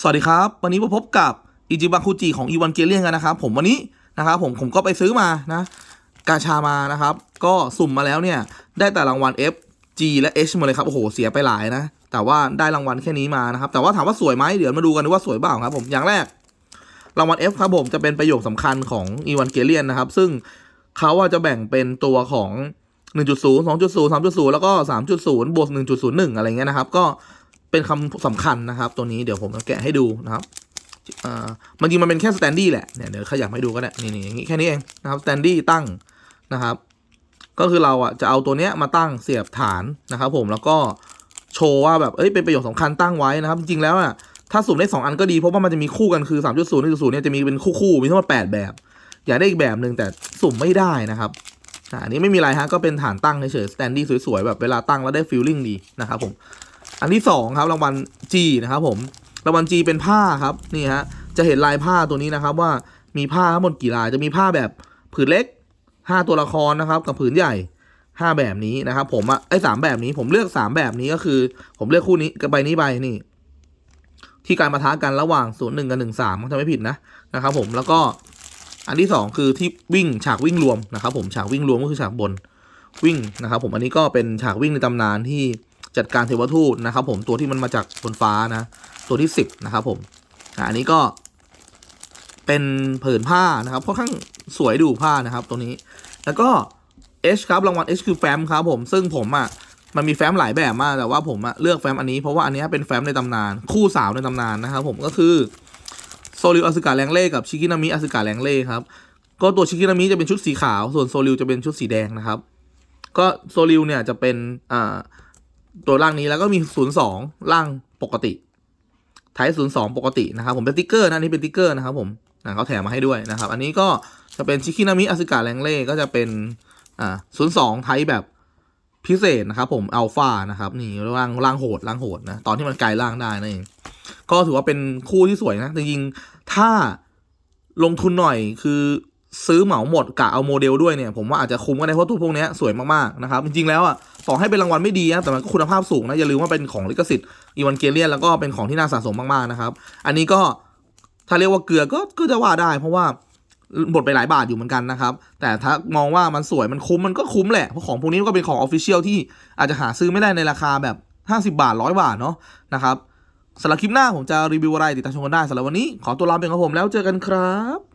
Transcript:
สวัสดีครับ วันนี้มาพบกับอิจิบังคุจิของอีวานเกเลียนกันนะครับ ผมวันนี้นะครับผมผมก็ไปซื้อมานะ กาชามานะครับ ก็สุ่มมาแล้วเนี่ย ได้แต่รางวัล F G และ H หมดเลยครับ โอ้โห เสียไปหลายนะ แต่ว่าได้รางวัลแค่นี้มานะครับ แต่ว่าถามว่าสวยไหมเดี๋ยวมาดูกันว่าสวยเปล่าครับผมอย่างแรก รางวัล F ครับผมจะเป็นประโยคสำคัญของอีวานเกเลียนนะครับ ซึ่งเขาจะแบ่งเป็นตัวของ 1.0 2.0 3.0 แล้วก็ 3.0 บวก 1.01 อะไรเงี้ยนะครับ ก็ เป็นคำสำคัญนะครับ ตัวนี้เดี๋ยวผมจะแกะให้ดูนะครับมันจริงมันเป็นแค่สแตนดี้แหละเนี่ยเดี๋ยวขยับให้ดูก็ได้นี่นี่อย่างงี้แค่นี้เองนะครับสแตนดี้ตั้งนะครับ ก็คือเราอะจะเอาตัวเนี้ยมาตั้งเสียบฐานนะครับ ผมแล้วก็โชว์ว่าแบบเอ้ยเป็นประโยชน์สำคัญตั้งไว้นะครับ จริงแล้วอะถ้าสุ่มได้สองอันก็ดีเพราะว่ามันจะมีคู่กันคือ 3.0 1.0เนี่ยจะมีเป็นคู่ๆมีทั้งหมด8แบบ อยากได้อีกแบบหนึ่งแต่สุ่มไม่ได้นะครับอันนี้ไม่มีอะไรฮะก็เป็นฐานตั้งเฉยๆสแตนดี้สวยๆแบบเวลาตั้งแล้วได้ฟีลลิ่งดีนะครับผม อันที่สองครับรางวัล G นะครับผมรางวัล G เป็นผ้าครับนี่ฮะจะเห็นลายผ้าตัวนี้นะครับว่ามีผ้าทั้งหมดกี่ลายจะมีผ้าแบบผืนเล็กห้าตัวละครนะครับ กับผืนใหญ่ห้าแบบนี้นะครับ ผมอะไอ้สามแบบนี้ผมเลือกสามแบบนี้ก็คือ ผมเลือกคู่นี้กับใบนี้ใบนี่ ที่การมาท้ากันระหว่างศูนย์หนึ่งกับหนึ่งสามถ้าไม่ผิดนะนะครับ ผมแล้วก็อันที่สองคือที่วิ่งฉากวิ่งรวมนะครับ ผมฉากวิ่งรวมก็คือฉากบนวิ่งนะครับ ผมอันนี้ก็เป็นฉากวิ่งในตำนานที่ จัดการเทวทูตนะครับ ผมตัวที่มันมาจากบนฟ้านะ ตัวที่สิบนะครับผมอันนี้ก็ เป็นผืนผ้านะครับค่อนข้างสวยดูผ้านะครับตัวนี้ แล้วก็ H ครับรางวัล H คือแฟ้มครับผมซึ่งผมอะมันมีแฟ้มหลายแบบมากแต่ว่าผมอะเลือกแฟ้มอันนี้เพราะว่าอันนี้เป็นแฟ้มในตำนาน คู่สาวในตำนานนะครับผมก็คือโซริวอสึกาแรงเล่กับชิกินามิอสึกาแรงเล่ครับก็ตัวชิกินามิจะเป็นชุดสีขาว ส่วนโซริวจะเป็นชุดสีแดงนะครับ ก็โซริวเนี่ยจะเป็นอ่า ตัวร่างนี้แล้วก็มี 02 ร่างปกติไทย02 ปกตินะครับผมเป็นติ๊กเกอร์นะนี่เป็นติ๊กเกอร์นะครับผมนะเขาแถมมาให้ด้วยนะครับ อันนี้ก็จะเป็นชิคินามิอสึกาแรงเล่ก็จะเป็นอ่า02 ไทแบบพิเศษนะครับผมอัลฟานะครับนี่ร่างร่างโหดร่างโหดนะตอนที่มันกลายร่างได้นั่นเองก็ถือว่าเป็นคู่ที่สวยนะจริงๆถ้าลงทุนหน่อยคือซื้อเหมาหมดกะเอาโมเดลด้วยเนี่ย ผมว่าอาจจะคุ้มก็ได้เพราะตัวพวกนี้สวยมากๆนะครับ จริงๆแล้วอะ ต่อให้เป็นรางวัลไม่ดีนะแต่มันก็คุณภาพสูงนะอย่าลืมว่าเป็นของลิขสิทธิ์อีวานเกเลียนแล้วก็เป็นของที่น่าสะสมมากๆนะครับ อันนี้ก็ถ้าเรียกว่าเกลือก็ก็จะว่าได้ เพราะว่าหมดไปหลายบาทอยู่เหมือนกันนะครับ แต่ถ้ามองว่ามันสวยมันคุ้มมันก็คุ้มแหละเพราะของพวกนี้ก็เป็นของออฟฟิเชียลที่อาจจะหาซื้อไม่ได้ในราคาแบบ 50 บาทร้อยบาทเนาะนะครับสำหรับคลิปหน้าผมจะรีวิวอะไรติดตามชมกันได้สำหรับวันนี้ขอตัวลาไปกับผมแล้วเจอกันครับ